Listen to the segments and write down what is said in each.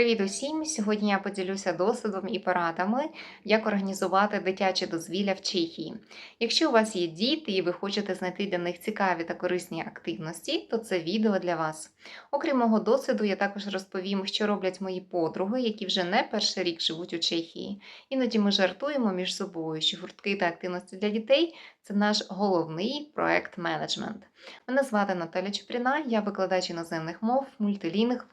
Привіт усім! Сьогодні я поділюся досвідом і порадами, як організувати дитяче дозвілля в Чехії. Якщо у вас є діти і ви хочете знайти для них цікаві та корисні активності, то це відео для вас. Окрім мого досвіду, я також розповім, що роблять мої подруги, які вже не перший рік живуть у Чехії. Іноді ми жартуємо між собою, що гуртки та активності для дітей це наш головний проект менеджмент. Мене звати Наталя Чупріна, я викладач іноземних мов, мультилінгв,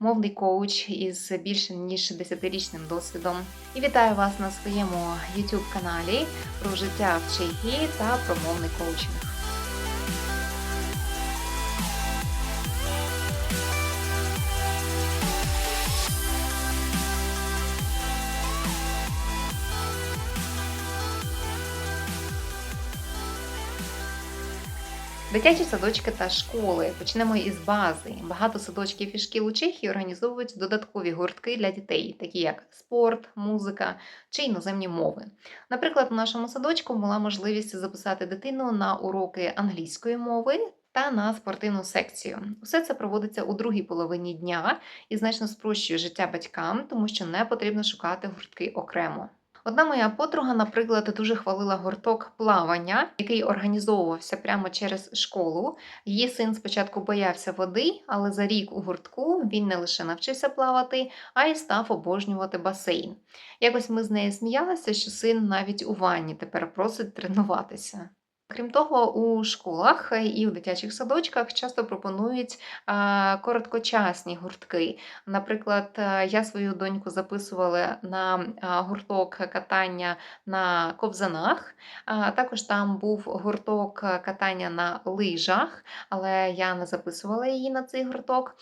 мовний коуч із більше ніж 10-річним досвідом. І вітаю вас на своєму YouTube каналі про життя в Чехії та про мовний коучинг. Дитячі садочки та школи. Почнемо із бази. Багато садочків і шкіл у Чехії організовують додаткові гуртки для дітей, такі як спорт, музика чи іноземні мови. Наприклад, у нашому садочку була можливість записати дитину на уроки англійської мови. Та на спортивну секцію. Усе це проводиться у другій половині дня і значно спрощує життя батькам, тому що не потрібно шукати гуртки окремо. Одна моя подруга, наприклад, дуже хвалила гурток плавання, який організовувався прямо через школу. Її син спочатку боявся води, але за рік у гуртку він не лише навчився плавати, а й став обожнювати басейн. Якось ми з нею сміялися, що син навіть у ванні тепер просить тренуватися. Крім того, у школах і у дитячих садочках часто пропонують а, короткочасні гуртки. Наприклад, е, я свою доньку записувала на гурток катання на ковзанах, також там був гурток катання на лижах, але я не записувала її на цей гурток.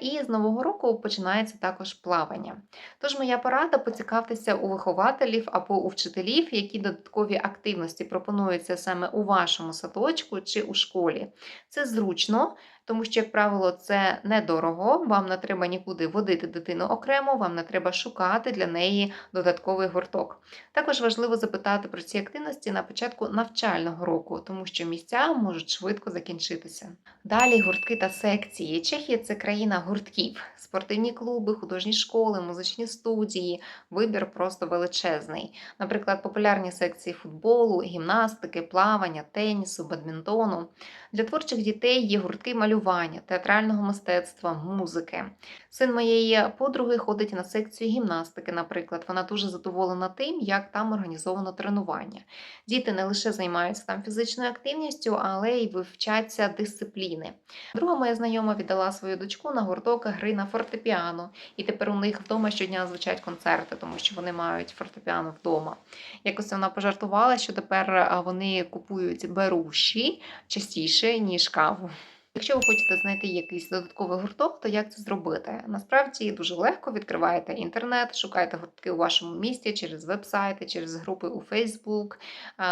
І з нового року починається також плавання. Тож моя порада поцікавтеся у вихователів або у вчителів, які додаткові активності пропонуються саме у вашому садочку чи у школі. Це зручно, тому що, як правило, це недорого, вам не треба нікуди водити дитину окремо, вам не треба шукати для неї додатковий гурток. Також важливо запитати про ці активності на початку навчального року, тому що місця можуть швидко закінчитися. Далі гуртки та секції. Чехія це країна гуртків, спортивні клуби, художні школи, музичні студії. Вибір просто величезний. Наприклад, популярні секції футболу, гімнастики, плавання, тенісу, бадмінтону. Для творчих дітей є гуртки малювання, театрального мистецтва, музики. Син моєї подруги ходить на секцію гімнастики, наприклад. Вона дуже задоволена тим, як там організовано тренування. Діти не лише займаються там фізичною активністю, але й вивчаться дисципліни. Друга моя знайома віддала свою дочку на гурток гри на фортепіано, і тепер у них вдома щодня звучать концерти, тому що вони мають фортепіано вдома. Якось вона пожартувала, що тепер вони купують беруші частіше, ніж каву. Якщо ви хочете знайти якийсь додатковий гурток, то як це зробити? Насправді дуже легко відкриваєте інтернет, шукаєте гуртки у вашому місті через веб-сайти, через групи у Facebook,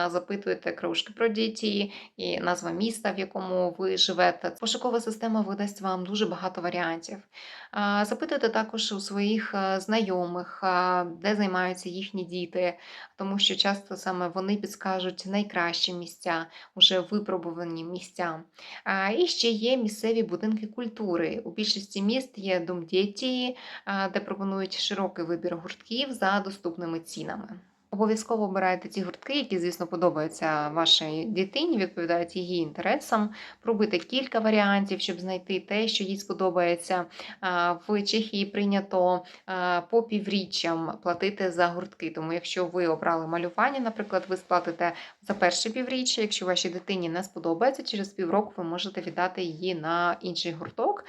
запитуєте кружки про діті і назва міста, в якому ви живете. Пошукова система видасть вам дуже багато варіантів. Запитуйте також у своїх знайомих, де займаються їхні діти, тому що часто саме вони підскажуть найкращі місця, вже випробувані місця. І ще є місцеві будинки культури. У більшості міст є домдєті, де пропонують широкий вибір гуртків за доступними цінами. Обов'язково обирайте ті гуртки, які, звісно, подобаються вашій дитині, відповідають її інтересам. Пробуйте кілька варіантів, щоб знайти те, що їй сподобається. В Чехії прийнято по півріччям платити за гуртки. Тому, якщо ви обрали малювання, наприклад, ви сплатите за перше півріччя. Якщо вашій дитині не сподобається, через півроку ви можете віддати її на інший гурток.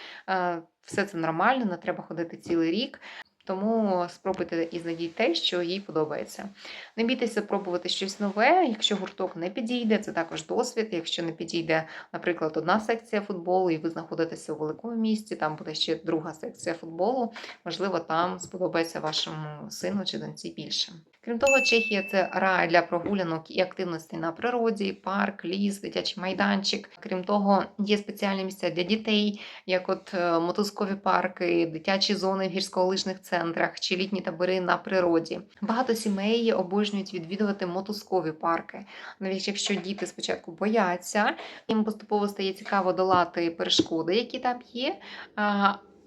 Все це нормально, не треба ходити цілий рік. Тому спробуйте і знайдіть те, що їй подобається. Не бійтеся пробувати щось нове. Якщо гурток не підійде, це також досвід. Якщо не підійде, наприклад, одна секція футболу, і ви знаходитеся у великому місті, там буде ще друга секція футболу, можливо, там сподобається вашому сину чи доньці більше. Крім того, Чехія це рай для прогулянок і активностей на природі, парк, ліс, дитячий майданчик. Крім того, є спеціальні місця для дітей, як от е, мотузкові парки, дитячі зони в гірськолижних центрах чи літні табори на природі. Багато сімей обожнюють відвідувати мотузкові парки. Навіть якщо діти спочатку бояться, їм поступово стає цікаво долати перешкоди, які там є.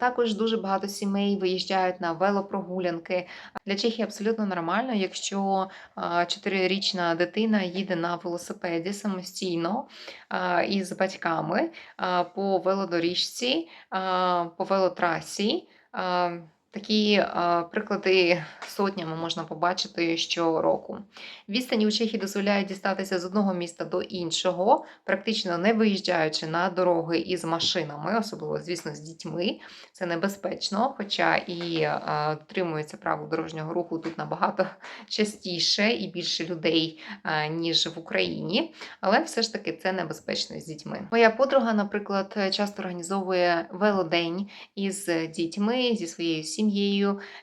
Також дуже багато сімей виїжджають на велопрогулянки. Для Чехії абсолютно нормально, якщо чотирирічна дитина їде на велосипеді самостійно із батьками по велодоріжці, по велотрасі. Такі приклади сотнями можна побачити щороку. Відстані у Чехії дозволяють дістатися з одного міста до іншого, практично не виїжджаючи на дороги із машинами, особливо, звісно, з дітьми. Це небезпечно, хоча і дотримується правил дорожнього руху тут набагато частіше і більше людей, ніж в Україні, але все ж таки це небезпечно з дітьми. Моя подруга, наприклад, часто організовує велодень із дітьми, зі своєю сім'єю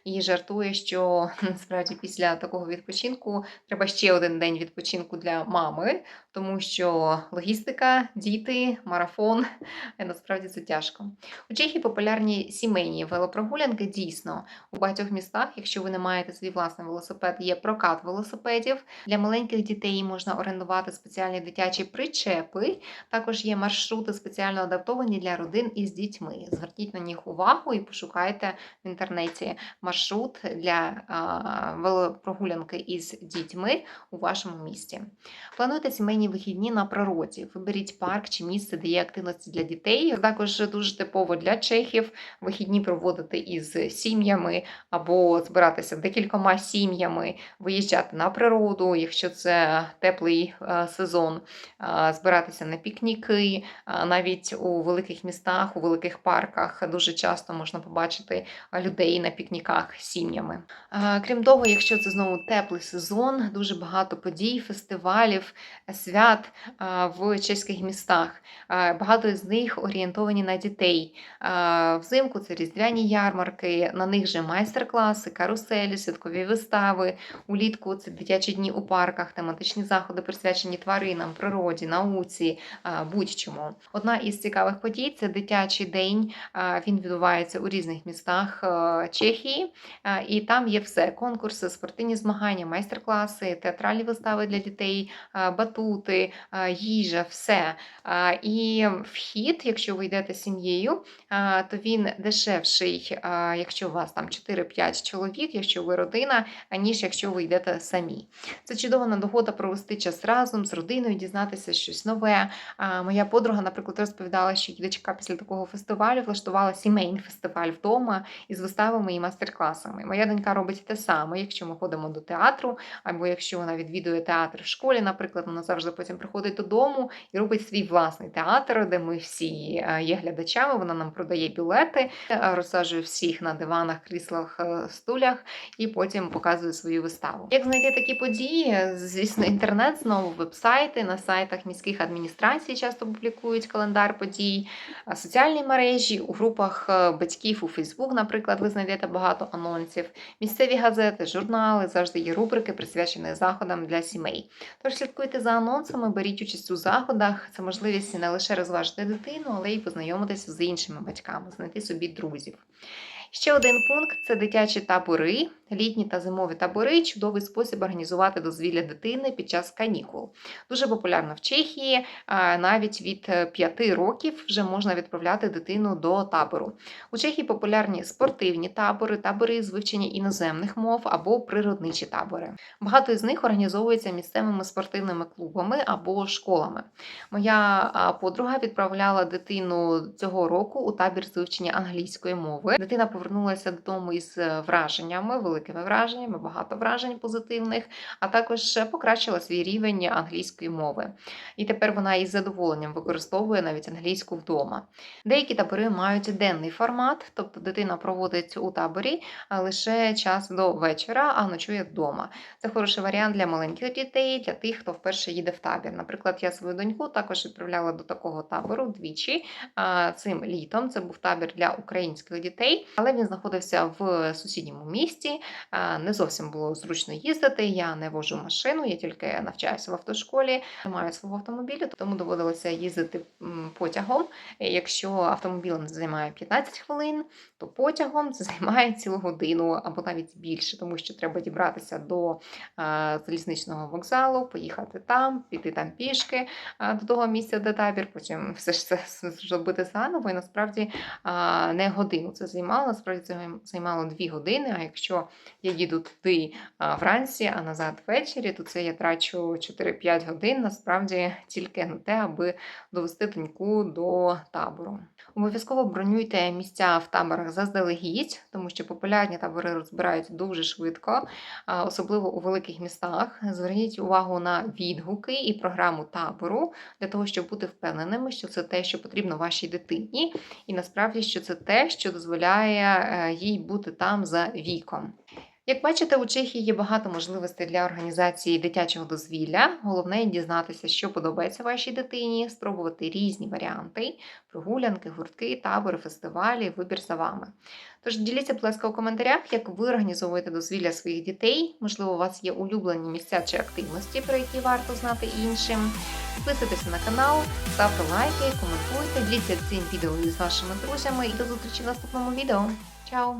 і жартує, що насправді після такого відпочинку треба ще один день відпочинку для мами, тому що логістика, діти, марафон насправді це тяжко. У Чехії популярні сімейні велопрогулянки. Дійсно, у багатьох містах, якщо ви не маєте свій власний велосипед, є прокат велосипедів. Для маленьких дітей можна орендувати спеціальні дитячі причепи. Також є маршрути спеціально адаптовані для родин із дітьми. Зверніть на них увагу і пошукайте в інтернеті маршрут для велопрогулянки із дітьми у вашому місті. Плануйте сімейні вихідні на природі. Виберіть парк чи місце, де є активності для дітей. Також дуже типово для чехів вихідні проводити із сім'ями або збиратися декількома сім'ями, виїжджати на природу, якщо це теплий сезон, збиратися на пікніки. Навіть у великих містах, у великих парках дуже часто можна побачити е, людей на пікніках з сім'ями. Крім того, якщо це знову теплий сезон, дуже багато подій, фестивалів, свят в чеських містах. Багато з них орієнтовані на дітей. Взимку це різдвяні ярмарки, на них же майстер-класи, каруселі, святкові вистави. Улітку це дитячі дні у парках, тематичні заходи, присвячені тваринам, природі, науці, будь-чому. Одна із цікавих подій це дитячий день. Він відбувається у різних містах Чехії, Е, і там є все: конкурси, спортивні змагання, майстер-класи, театральні вистави для дітей, е, батути, е, їжа, все. І вхід, якщо ви йдете з сім'єю, то він дешевший, якщо у вас там 4-5 чоловік, якщо ви родина, аніж якщо ви йдете самі. Це чудова нагода провести час разом з родиною, дізнатися щось нове. Моя подруга, наприклад, розповідала, що її дочка після такого фестивалю влаштувала сімейний фестиваль вдома із виставами і майстер-класами. Моя донька робить те саме, якщо ми ходимо до театру, або якщо вона відвідує театр в школі, наприклад, вона завжди потім приходить додому і робить свій власний театр, де ми всі е, є глядачами. Вона нам продає білети, е, розсаджує всіх на диванах, кріслах, е, стулях і потім показує свою виставу. Як знайти такі події? Звісно, інтернет знову веб-сайти на сайтах міських адміністрацій часто публікують календар подій, соціальні мережі у групах батьків у Фейсбук, наприклад, ви знайдете багато анонсів. Місцеві газети, журнали завжди є рубрики, присвячені заходам для сімей. Тож слідкуйте за анонсами, беріть участь у заходах. Це можливість не лише розважити дитину, але й познайомитися з іншими батьками, знайти собі друзів. Ще один пункт це дитячі табори, літні та зимові табори чудовий спосіб організувати дозвілля дитини під час канікул. Дуже популярно в Чехії, навіть від 5 років вже можна відправляти дитину до табору. У Чехії популярні спортивні табори, табори з вивчення іноземних мов або природничі табори. Багато із них організовуються місцевими спортивними клубами або школами. Моя подруга відправляла дитину цього року у табір з вивчення англійської мови. Дитина повернулася додому із е, враженнями, великими враженнями, багато вражень позитивних, а також покращила свій рівень англійської мови. І тепер вона із задоволенням використовує навіть англійську вдома. Деякі табори мають денний формат, тобто дитина проводить у таборі лише час до вечора, а ночує вдома. Це хороший варіант для маленьких дітей, для тих, хто вперше їде в табір. Наприклад, я свою доньку також відправляла до такого табору двічі цим літом. Це був табір для українських дітей, але він знаходився в сусідньому місті. А, Не зовсім було зручно їздити. Я не вожу машину, я тільки навчаюся в автошколі, не маю свого автомобіля, тому доводилося їздити потягом. Е, Якщо автомобілем займає 15 хвилин, то потягом це займає цілу годину або навіть більше, тому що треба дібратися до залізничного вокзалу, поїхати там, піти там пішки до того місця, де табір, потім все ж це зробити заново. І насправді не годину це займало, насправді це займало дві години. А якщо я їду туди вранці, а назад ввечері, то це я трачу 4-5 годин насправді тільки на те, аби довести доньку до табору. Обов'язково бронюйте місця в таборах заздалегідь, тому що популярні табори розбирають дуже швидко, особливо у великих містах. Зверніть увагу на відгуки і програму табору для того, щоб бути впевненими, що це те, що потрібно вашій дитині, і насправді, що це те, що дозволяє е, їй бути там за віком. Як бачите, у Чехії є багато можливостей для організації дитячого дозвілля. Головне дізнатися, що подобається вашій дитині, спробувати різні варіанти: прогулянки, гуртки, табори, фестивалі, вибір за вами. Тож діліться, будь ласка, у коментарях, як ви організовуєте дозвілля своїх дітей. Можливо, у вас є улюблені місця чи активності, про які варто знати іншим. Підписуйтесь на канал, ставте лайки, коментуйте, діліться цим відео із вашими друзями і до зустрічі в наступному відео. Чао!